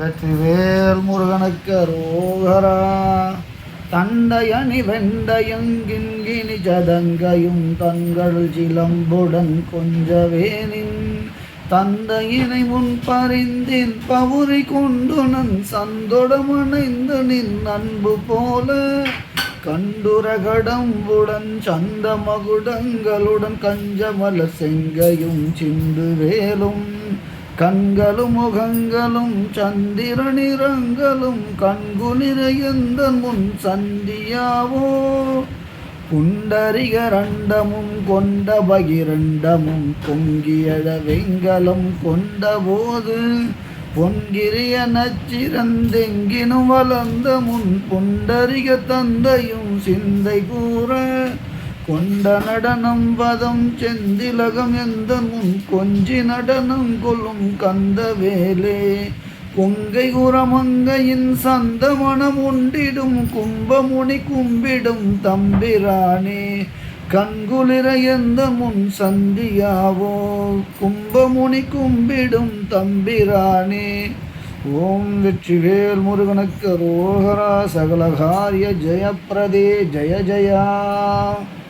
வெற்றிவேல் முருகனுக்கு அரோகரா. தண்டையணி வெண்டையங்கின்கினி ஜதங்கையும் தங்கள் சிலம்புடன் கொஞ்சவேனின். தந்தையினை முன் பறிந்தின் பவுரி கொண்டு நன் சந்தொடமணைந்து நின் அன்பு போல. கண்டுரகடம்புடன் சந்த மகுடங்களுடன் கஞ்சமல செங்கையும் சிந்து வேலும் கண்களும் முகங்களும் சந்திர நிறங்களும் கண்கு நிறையந்த முன் சந்தியாவோ புண்டரிகரண்டமும் கொண்ட பகிரண்டமும் பொங்கியழ வெங்கலம் கொண்ட போது பொன்கிரிய நச்சிறந்தெங்கினும் வளர்ந்த முன் புண்டரிக தந்தையும் சிந்தை கூற கொண்ட நடனம் வதம் செந்திலகம் எந்த முன் கொஞ்சி நடனம் கொள்ளும் கந்தவேலே. கொங்கை உரமங்கையின் சந்த மனம் உண்டிடும் கும்பமுனி கும்பிடும் தம்பிரானே. கண்குளிர எந்த முன் சந்தியாவோ கும்பமுனி கும்பிடும் தம்பிரானே. ஓம் வெற்றிவேல் முருகனுக்கு ரோகரா சகலகாரிய ஜெயப்பிரதே ஜெய ஜயா.